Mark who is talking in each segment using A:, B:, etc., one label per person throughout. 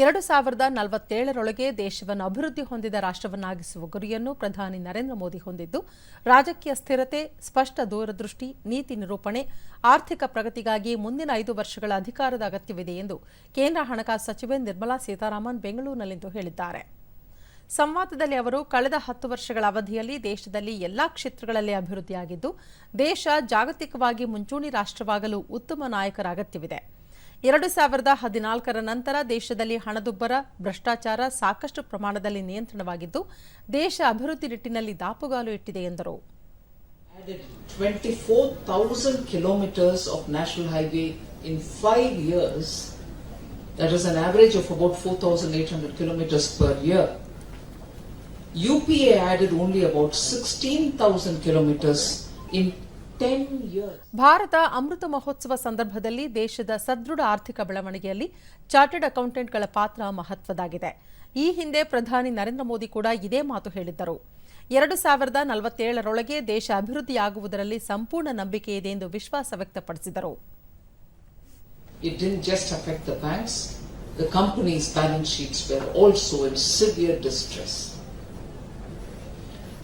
A: ಎರಡು ಸಾವಿರದ ನಲವತ್ತೇಳರೊಳಗೆ ದೇಶವನ್ನು ಅಭಿವೃದ್ಧಿ ಹೊಂದಿದ ರಾಷ್ಟ್ರವನ್ನಾಗಿಸುವ ಗುರಿಯನ್ನು ಪ್ರಧಾನಿ ನರೇಂದ್ರ ಮೋದಿ ಹೊಂದಿದ್ದು, ರಾಜಕೀಯ ಸ್ಥಿರತೆ, ಸ್ಪಷ್ಟ ದೂರದೃಷ್ಟಿ, ನೀತಿ ನಿರೂಪಣೆ, ಆರ್ಥಿಕ ಪ್ರಗತಿಗಾಗಿ ಮುಂದಿನ ಐದು ವರ್ಷಗಳ ಅಧಿಕಾರದ ಅಗತ್ಯವಿದೆ ಎಂದು ಕೇಂದ್ರ ಹಣಕಾಸು ಸಚಿವೆ ನಿರ್ಮಲಾ ಸೀತಾರಾಮನ್ ಬೆಂಗಳೂರಿನಲ್ಲಿಂದು ಹೇಳಿದ್ದಾರೆ. ಸಂವಾದದಲ್ಲಿ ಅವರು, ಕಳೆದ ಹತ್ತು ವರ್ಷಗಳ ಅವಧಿಯಲ್ಲಿ ದೇಶದಲ್ಲಿ ಎಲ್ಲಾ ಕ್ಷೇತ್ರಗಳಲ್ಲಿ ಅಭಿವೃದ್ಧಿಯಾಗಿದ್ದು, ದೇಶ ಜಾಗತಿಕವಾಗಿ ಮುಂಚೂಣಿ ರಾಷ್ಟ್ರವಾಗಲು ಉತ್ತಮ ನಾಯಕರ ಅಗತ್ಯವಿದೆ. ಎರಡು ಸಾವಿರದ ಹದಿನಾಲ್ಕರ ನಂತರ ದೇಶದಲ್ಲಿ ಹಣದುಬ್ಬರ, ಭ್ರಷ್ಟಾಚಾರ ಸಾಕಷ್ಟು ಪ್ರಮಾಣದಲ್ಲಿ ನಿಯಂತ್ರಣವಾಗಿದ್ದು, ದೇಶ ಅಭಿವೃದ್ಧಿ ನಿಟ್ಟಿನಲ್ಲಿ ದಾಪುಗಾಲು ಇಟ್ಟಿದೆ ಎಂದರು.
B: Kilometres of national highway in five years that is an average of about four thousand eight hundred kilometres per year UPA added only about sixteen kilometres in
A: Bharat Amrit Mahotsav ಸಂದರ್ಭದಲ್ಲಿ ದೇಶದ ಸದೃಢ ಆರ್ಥಿಕ ಬೆಳವಣಿಗೆಯಲ್ಲಿ ಚಾರ್ಟೆಡ್ ಅಕೌಂಟೆಂಟ್ಗಳ ಪಾತ್ರ ಮಹತ್ವದಾಗಿದೆ. ಈ ಹಿಂದೆ ಪ್ರಧಾನಿ ನರೇಂದ್ರ ಮೋದಿ ಕೂಡ ಇದೇ ಮಾತು ಹೇಳಿದ್ದರು. ಎರಡು ಸಾವಿರದ ನಲವತ್ತೇಳರೊಳಗೆ ದೇಶ ಅಭಿವೃದ್ಧಿಯಾಗುವುದರಲ್ಲಿ ಸಂಪೂರ್ಣ ನಂಬಿಕೆ ಇದೆ ಎಂದು ವಿಶ್ವಾಸ ವ್ಯಕ್ತಪಡಿಸಿದರು.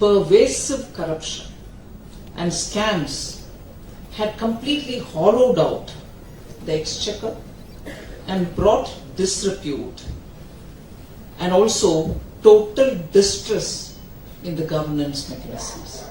B: Pervasive corruption. And scams had completely hollowed out the exchequer and brought disrepute and also total distress in the governance mechanisms.